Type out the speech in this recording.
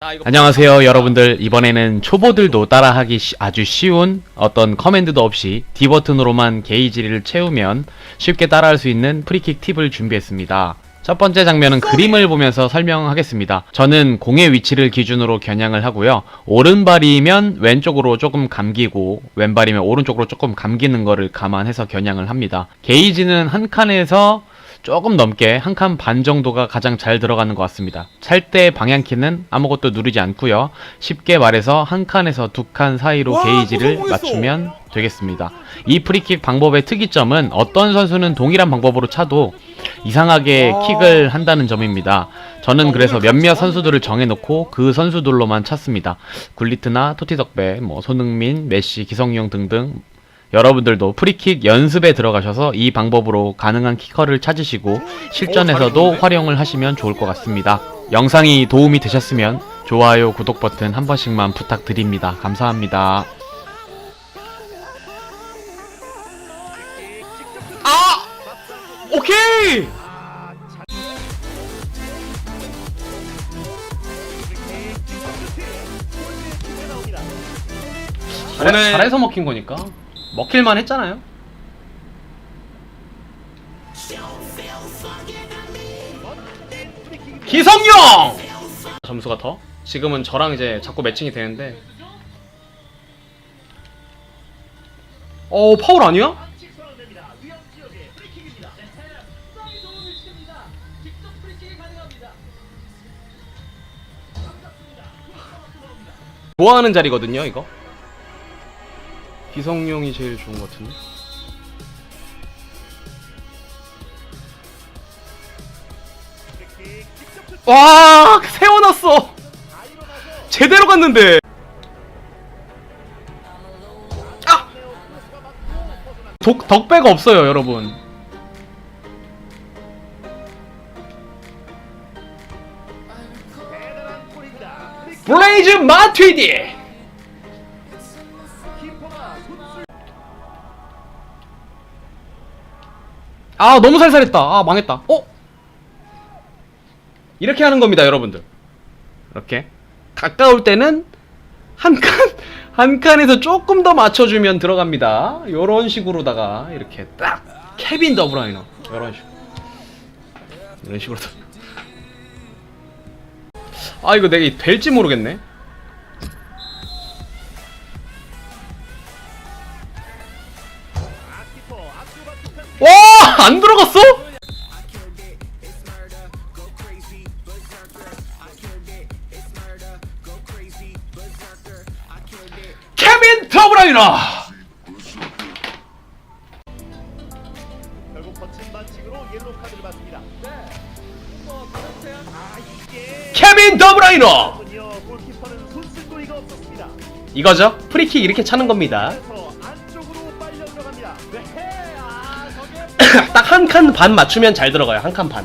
안녕하세요 여러분들. 이번에는 초보들도 따라하기 쉬- 아주 쉬운 어떤 커맨드도 없이 D 버튼으로만 게이지를 채우면 쉽게 따라할 수 있는 프리킥 팁을 준비했습니다. 첫 번째 장면은 그림을 보면서 설명하겠습니다. 저는 공의 위치를 기준으로 겨냥을 하고요. 오른발이면 왼쪽으로 조금 감기고 왼발이면 오른쪽으로 조금 감기는 거를 감안해서 겨냥을 합니다. 게이지는 한 칸에서 조금 넘게 한 칸 반 정도가 가장 잘 들어가는 것 같습니다. 찰때 방향키는 아무것도 누르지 않고요. 쉽게 말해서 한 칸에서 두 칸 사이로 와, 게이지를. 맞추면 되겠습니다. 이 프리킥 방법의 특이점은 어떤 선수는 동일한 방법으로 차도 이상하게 와. 킥을 한다는 점입니다. 저는 아, 그래서 몇몇 선수들을 정해놓고 그 선수들로만 찼습니다. 굴리트나 토티덕배, 뭐 손흥민, 메시, 기성용 등등 여러분들도 프리킥 연습에 들어가셔서 이 방법으로 가능한 키커를 찾으시고 실전에서도? 활용을 하시면 좋을 것 같습니다. 영상이 도움이 되셨으면 좋아요, 구독 버튼 한 번씩만 부탁드립니다. 감사합니다. 아! 오케이! 잘해, 오늘- 잘해서 먹힌 거니까 먹힐만 했잖아요. 기성용! 점수가 더? 지금은 저랑 이제 자꾸 매칭이 되는데 어 파울 아니야? 뭐 하는 자리거든요 이거 기성용이 제일 좋은 것 같은데? 와 세워놨어! 제대로 갔는데! 아! 독, 덕배가 없어요 여러분. 블레이즈 마트위디 아 너무 살살했다. 아 망했다. 어? 이렇게 하는 겁니다 여러분들. 이렇게. 가까울 때는 한 칸, 한 칸에서 조금 더 맞춰주면 들어갑니다. 요런 식으로다가 이렇게 딱 케빈 더브라이너. 요런 식으로. 이런 식으로 아 이거 내가 될지 모르겠네 안 들어갔어? 케빈 더브라이너 결국 거친 반칙으로 옐로 카드를 받습니다. 그렇대요. 아 이게 케빈 더브라이너 군요 골키퍼는 손쓸고리가 없었습니다. 이거죠 프리킥 이렇게 차는 겁니다 그래서 안쪽으로 빨려 들어갑니다. 네. 딱 한 칸 반 맞추면 잘 들어가요. 한 칸 반